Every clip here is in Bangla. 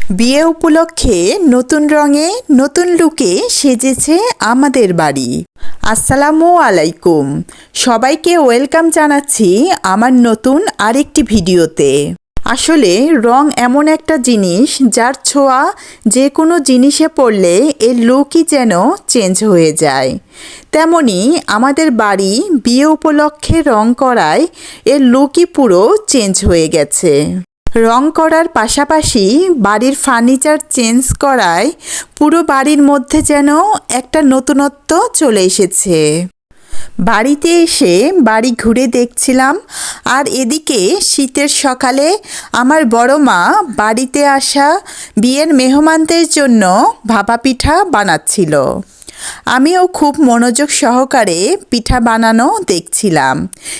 বিয়ে উপলক্ষে নতুন রঙে নতুন লুকে সেজেছে আমাদের বাড়ি। আসসালামু আলাইকুম। সবাইকে ওয়েলকাম জানাচ্ছি আমার নতুন আরেকটি ভিডিওতে। আসলে রং এমন একটা জিনিস যার ছোঁয়া যে কোনো জিনিসে পড়লে এর লুকই যেন চেঞ্জ হয়ে যায়। তেমনি আমাদের বাড়ি বিয়ে উপলক্ষে রং করায় এর লুকই পুরো চেঞ্জ হয়ে গেছে। রং করার পাশাপাশি বাড়ির ফার্নিচার চেঞ্জ করায় পুরো বাড়ির মধ্যে যেন একটা নতুনত্ব চলে এসেছে। বাড়িতে এসে বাড়ি ঘুরে দেখছিলাম, আর এদিকে শীতের সকালে আমার বড় মা বাড়িতে আসা বিয়ের মেহমানদের জন্য ভাপা পিঠা বানাচ্ছিল। আমিও খুব মনোযোগ সহকারে পিঠা বানানো দেখছিলাম।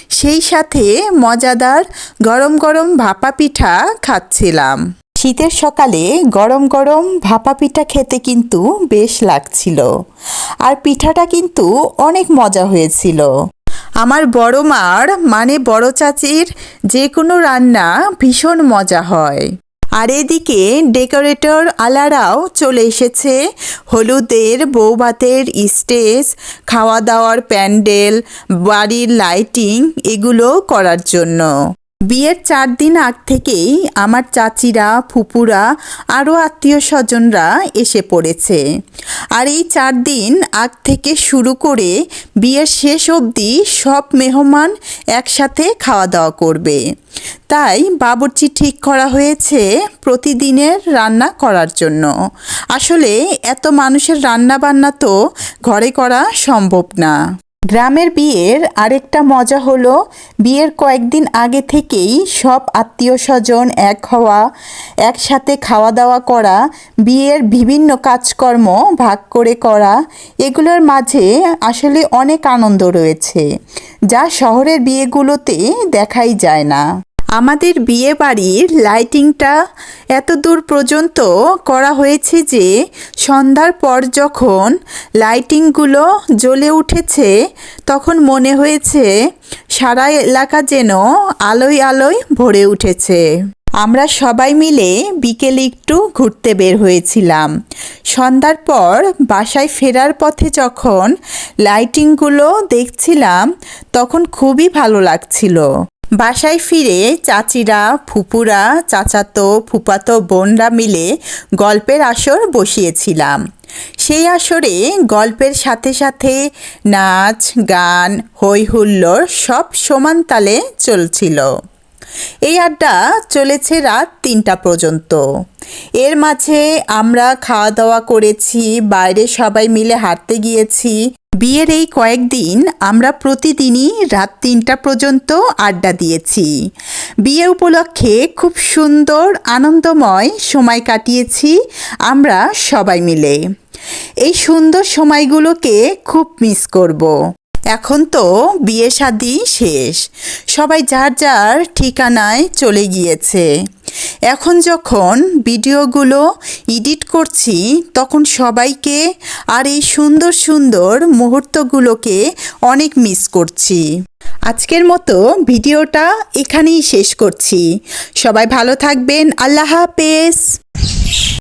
সেই সাথে মজাদার গরম গরম ভাপা পিঠা খাচ্ছিলাম। শীতের সকালে গরম গরম ভাপা পিঠা খেতে কিন্তু বেশ লাগছিল। আর পিঠাটা কিন্তু অনেক মজা হয়েছিল। আমার বড় মার মানে বড় চাচির যে কোনো রান্না ভীষণ মজা হয়। আর এদিকে ডেকোরেটর আলারাও চলে এসেছে। হলুদের বৌভাতের স্টেজ খাওয়া দাওয়ার প্যান্ডেল, বাড়ির লাইটিং, এগুলো করার জন্য। বিয়ের চার দিন আগ থেকেই আমার চাচিরা, ফুপুরা, আরও আত্মীয় স্বজনরা এসে পড়েছে। আর এই চার দিন আগ থেকে শুরু করে বিয়ের শেষ অবধি সব মেহমান একসাথে খাওয়া দাওয়া করবে। তাই বাবুর্চি ঠিক করা হয়েছে প্রতিদিনের রান্না করার জন্য। আসলে এত মানুষের রান্না বান্না তো ঘরে করা সম্ভব না। গ্রামের বিয়ের আরেকটা মজা হলো, বিয়ের কয়েকদিন আগে থেকেই সব আত্মীয় স্বজন এক হওয়া, একসাথে খাওয়া দাওয়া করা, বিয়ের বিভিন্ন কাজকর্ম ভাগ করে করা, এগুলোর মাঝে আসলে অনেক আনন্দ রয়েছে, যা শহরের বিয়েগুলোতে দেখাই যায় না। আমাদের বিয়ে বাড়ির লাইটিংটা এত দূর পর্যন্ত করা হয়েছে যে সন্ধ্যার পর যখন লাইটিংগুলো জ্বলে উঠেছে, তখন মনে হয়েছে সারা এলাকা যেন আলোয় আলোয় ভরে উঠেছে। আমরা সবাই মিলে বিকেলে একটু ঘুরতে বের হয়েছিলাম। সন্ধ্যার পর বাসায় ফেরার পথে যখন লাইটিংগুলো দেখছিলাম, তখন খুবই ভালো লাগছিল। বাসায় ফিরে চাচিরা, ফুপুরা, চাচাতো, ফুপাতো, বোনরা মিলে গল্পের আসর বসিয়েছিলাম। সেই আসরে গল্পের সাথে সাথে নাচ, গান হৈ হুল্লোড় সব সমান তালে চলছিল। এই আড্ডা চলেছে রাত তিনটা পর্যন্ত। এর মাঝে আমরা খাওয়া দাওয়া করেছি, বাইরে সবাই মিলে হাঁটতে গিয়েছি। বিয়ের এই কয়েকদিন আমরা প্রতিদিনই রাত তিনটা পর্যন্ত আড্ডা দিয়েছি। বিয়ে উপলক্ষে খুব সুন্দর, আনন্দময় সময় কাটিয়েছি আমরা সবাই মিলে। এই সুন্দর সময়গুলোকে খুব মিস করব। এখন তো বিয়ে শাদি শেষ। সবাই যার যার ঠিকানায় চলে গিয়েছে। এখন যখন ভিডিওগুলো এডিট করছি, তখন সবাইকে আর এই সুন্দর সুন্দর মুহূর্তগুলোকে অনেক মিস করছি। আজকের মতো ভিডিওটা এখানেই শেষ করছি। সবাই ভালো থাকবেন। আল্লাহ হাফেজ।